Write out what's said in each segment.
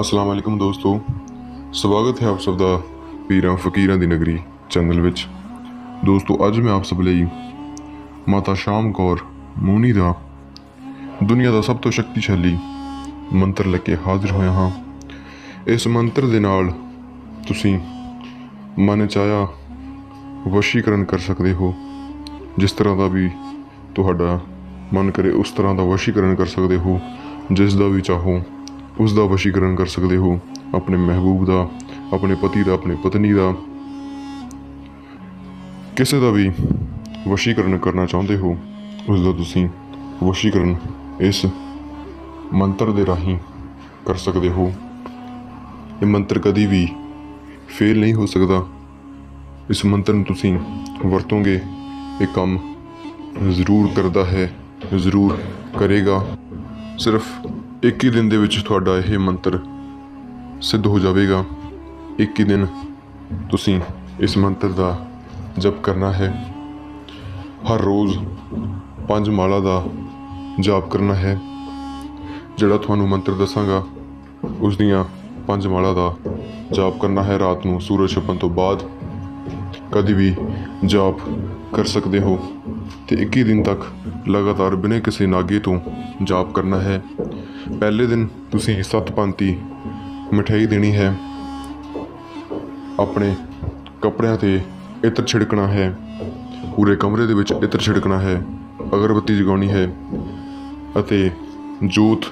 ਅਸਲਾਮ ਵਾਲੇਕੁਮ ਦੋਸਤੋ। ਸਵਾਗਤ ਹੈ ਆਪ ਸਭ ਦਾ ਪੀਰਾਂ ਫਕੀਰਾਂ ਦੀ ਨਗਰੀ ਚੈਨਲ ਵਿੱਚ। ਦੋਸਤੋ, ਅੱਜ ਮੈਂ ਆਪ ਸਭ ਲਈ ਮਾਤਾ ਸ਼ਾਮ ਕੌਰ ਮੂਨੀ ਦਾ ਦੁਨੀਆ ਦਾ ਸਭ ਤੋਂ ਸ਼ਕਤੀਸ਼ਾਲੀ ਮੰਤਰ ਲੈ ਕੇ ਹਾਜ਼ਰ ਹੋਇਆ ਹਾਂ। ਇਸ ਮੰਤਰ ਦੇ ਨਾਲ ਤੁਸੀਂ ਮਨ ਚਾਹਿਆ ਵਸ਼ੀਕਰਨ ਕਰ ਸਕਦੇ ਹੋ। ਜਿਸ ਤਰ੍ਹਾਂ ਦਾ ਵੀ ਤੁਹਾਡਾ ਮਨ ਕਰੇ, ਉਸ ਤਰ੍ਹਾਂ ਦਾ ਵਸ਼ੀਕਰਨ ਕਰ ਸਕਦੇ ਹੋ। ਜਿਸ ਦਾ ਵੀ ਚਾਹੋ ਉਸ ਦਾ ਵਸ਼ੀਕਰਨ ਕਰ ਸਕਦੇ ਹੋ। ਆਪਣੇ ਮਹਿਬੂਬ ਦਾ, ਆਪਣੇ ਪਤੀ ਦਾ, ਆਪਣੇ ਪਤਨੀ ਦਾ। ਕਿਸੇ ਦਾ ਵੀ ਵਸ਼ੀਕਰਨ ਕਰਨਾ ਚਾਹੁੰਦੇ ਹੋ ਉਸ ਦਾ ਤੁਸੀਂ ਵਸ਼ੀਕਰਨ ਇਸ ਮੰਤਰ ਦੇ ਰਾਹੀਂ ਕਰ ਸਕਦੇ ਹੋ। ਇਹ ਮੰਤਰ ਕਦੀ ਵੀ ਫੇਲ ਨਹੀਂ ਹੋ ਸਕਦਾ। ਇਸ ਮੰਤਰ ਨੂੰ ਤੁਸੀਂ ਵਰਤੋਗੇ। ਇਹ ਕੰਮ ਜ਼ਰੂਰ ਕਰਦਾ ਹੈ, ਜ਼ਰੂਰ ਕਰੇਗਾ। ਸਿਰਫ ਇੱਕ ਹੀ ਦਿਨ ਦੇ ਵਿੱਚ ਤੁਹਾਡਾ ਇਹ ਮੰਤਰ ਸਿੱਧ ਹੋ ਜਾਵੇਗਾ। ਇੱਕ ਹੀ ਦਿਨ ਤੁਸੀਂ ਇਸ ਮੰਤਰ ਦਾ ਜਪ ਕਰਨਾ ਹੈ। ਹਰ ਰੋਜ਼ ਪੰਜ ਮਾਲਾ ਦਾ ਜਾਪ ਕਰਨਾ ਹੈ। ਜਿਹੜਾ ਤੁਹਾਨੂੰ ਮੰਤਰ ਦੱਸਾਂਗਾ, ਉਸ ਦੀਆਂ ਪੰਜ ਮਾਲਾ ਦਾ ਜਾਪ ਕਰਨਾ ਹੈ ਰਾਤ ਨੂੰ ਸੂਰਜ ਛਪਣ ਤੋਂ ਬਾਅਦ। ਕਦੀ ਵੀ ਜਾਪ ਕਰ ਸਕਦੇ ਹੋ ਤੇ 21 ਦਿਨ ਤੱਕ ਲਗਾਤਾਰ ਬਿਨਾਂ ਕਿਸੇ ਨਾਗੇ ਤੋਂ ਜਾਪ ਕਰਨਾ ਹੈ। ਪਹਿਲੇ ਦਿਨ ਤੁਸੀਂ ਸੱਤ ਪੰਤੀ ਮਠਿਆਈ ਦੇਣੀ ਹੈ। ਆਪਣੇ ਕੱਪੜਿਆਂ ਤੇ ਇਤਰ ਛਿੜਕਣਾ ਹੈ। ਪੂਰੇ ਕਮਰੇ ਦੇ ਵਿੱਚ ਇਤਰ ਛਿੜਕਣਾ ਹੈ। ਅਗਰਬੱਤੀ ਜਗਾਉਣੀ ਹੈ ਅਤੇ ਜੋਤ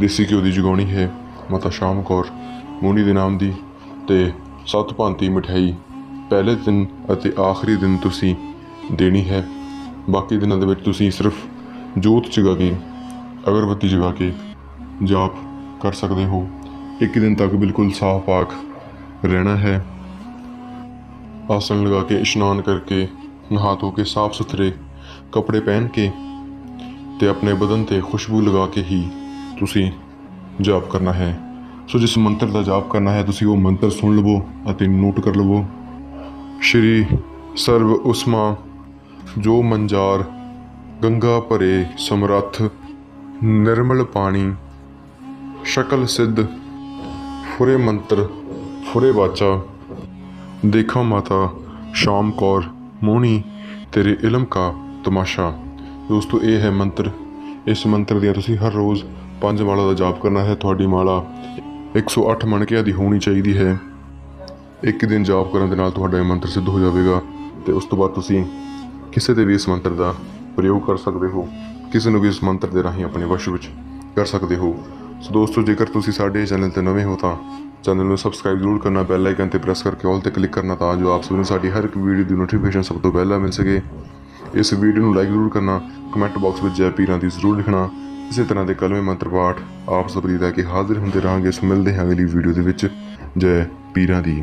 ਦੇਸੀ ਘਿਓ ਦੀ ਜਗਾਉਣੀ ਹੈ। ਮਾਤਾ ਸ਼ਾਮ ਕੌਰ ਮੋਨੀ ਦੇ ਨਾਮ ਦੀ ਤੇ ਸੱਤ ਭਾਂਤੀ ਮਠਿਆਈ ਪਹਿਲੇ ਦਿਨ ਅਤੇ ਆਖਰੀ ਦਿਨ ਤੁਸੀਂ ਦੇਣੀ ਹੈ। ਬਾਕੀ ਦਿਨਾਂ ਦੇ ਵਿੱਚ ਤੁਸੀਂ ਸਿਰਫ ਜੋਤ ਜਗਾ ਕੇ ਅਗਰਬੱਤੀ ਜਗਾ ਕੇ ਜਾਪ ਕਰ ਸਕਦੇ ਹੋ। ਇੱਕ ਦਿਨ ਤੱਕ ਬਿਲਕੁਲ ਸਾਫ਼ ਪਾਕ ਰਹਿਣਾ ਹੈ। ਆਸਣ ਲਗਾ ਕੇ ਇਸ਼ਨਾਨ ਕਰਕੇ ਨਹਾ ਧੋ ਕੇ ਸਾਫ਼ ਸੁਥਰੇ ਕੱਪੜੇ ਪਹਿਨ ਕੇ ਤੇ ਆਪਣੇ ਬਦਨ ਤੇ ਖੁਸ਼ਬੂ ਲਗਾ ਕੇ ਹੀ ਤੁਸੀਂ ਜਾਪ ਕਰਨਾ ਹੈ। ਸੋ ਜਿਸ ਮੰਤਰ ਦਾ ਜਾਪ ਕਰਨਾ ਹੈ, ਤੁਸੀਂ ਉਹ ਮੰਤਰ ਸੁਣ ਲਵੋ ਅਤੇ ਨੋਟ ਕਰ ਲਵੋ। ਸ਼੍ਰੀ ਸਰਵ ਉਸਮਾ ਜੋ ਮੰਜਾਰ ਗੰਗਾ ਭਰੇ ਸਮਰੱਥ ਨਿਰਮਲ ਪਾਣੀ, ਸ਼ਕਲ ਸਿੱਧ, ਫੁਰੇ ਮੰਤਰ, ਫੁਰੇ ਬਾਚਾ ਦੇਖਾ ਮਾਤਾ, ਸ਼ਾਮ ਕੌਰ, ਮੋਹਣੀ, ਤੇਰੇ ਇਲਮ ਕਾ ਤਮਾਸ਼ਾ। ਦੋਸਤੋ, ਇਹ ਹੈ ਮੰਤਰ। ਇਸ ਮੰਤਰ ਦੀਆਂ ਤੁਸੀਂ ਹਰ ਰੋਜ਼ ਪੰਜ ਮਾਲਾ ਦਾ ਜਾਪ ਕਰਨਾ ਹੈ। ਤੁਹਾਡੀ ਮਾਲਾ 108 ਮਣਕਿਆਂ ਦੀ ਹੋਣੀ ਚਾਹੀਦੀ ਹੈ। ਇੱਕ ਦਿਨ ਜਾਪ ਕਰਨ ਦੇ ਨਾਲ ਤੁਹਾਡਾ ਇਹ ਮੰਤਰ ਸਿੱਧ ਹੋ ਜਾਵੇਗਾ ਤੇ ਉਸ ਤੋਂ ਬਾਅਦ ਤੁਸੀਂ ਕਿਸੇ ਤੇ ਵੀ ਇਸ ਮੰਤਰ ਦਾ ਪ੍ਰਯੋਗ ਕਰ ਸਕਦੇ ਹੋ। ਕਿਸੇ ਨੂੰ ਵੀ ਇਸ ਮੰਤਰ ਦੇ ਰਾਹੀਂ ਆਪਣੇ ਵਸ਼ ਵਿੱਚ ਕਰ ਸਕਦੇ ਹੋ। ਸੋ ਦੋਸਤੋ, ਜੇਕਰ ਤੁਸੀਂ ਸਾਡੇ ਚੈਨਲ ਤੇ ਨਵੇਂ ਹੋ ਤਾਂ ਚੈਨਲ ਨੂੰ ਸਬਸਕ੍ਰਾਈਬ ਜ਼ਰੂਰ ਕਰਨਾ, ਬੈਲ ਆਈਕਨ ਤੇ ਪ੍ਰੈਸ ਕਰਕੇ ਆਲ ਤੇ ਕਲਿੱਕ ਕਰਨਾ ਤਾਂ ਜੋ ਆਪ ਸਭ ਨੂੰ ਸਾਡੀ ਹਰ ਇੱਕ ਵੀਡੀਓ ਦੀ ਨੋਟੀਫਿਕੇਸ਼ਨ ਸਭ ਤੋਂ ਪਹਿਲਾਂ ਮਿਲ ਸਕੇ। ਇਸ ਵੀਡੀਓ ਨੂੰ ਲਾਈਕ ਜ਼ਰੂਰ ਕਰਨਾ ਕਮੈਂਟ ਬਾਕਸ ਵਿੱਚ ਜੈ ਪੀਰਾਂ ਦੀ ਜ਼ਰੂਰ ਲਿਖਣਾ। ਇਸੇ ਤਰ੍ਹਾਂ ਦੇ ਕਲਮੇ ਮੰਤਰ ਪਾਠ ਆਪ ਸਭ ਦੀ ਲੈ ਕੇ ਹਾਜ਼ਰ ਹੁੰਦੇ ਰਹਾਂਗੇ। ਸੋ ਮਿਲਦੇ ਹਾਂ ਅਗਲੀ ਵੀਡੀਓ ਦੇ ਵਿੱਚ। ਜੈ ਪੀਰਾਂ ਦੀ।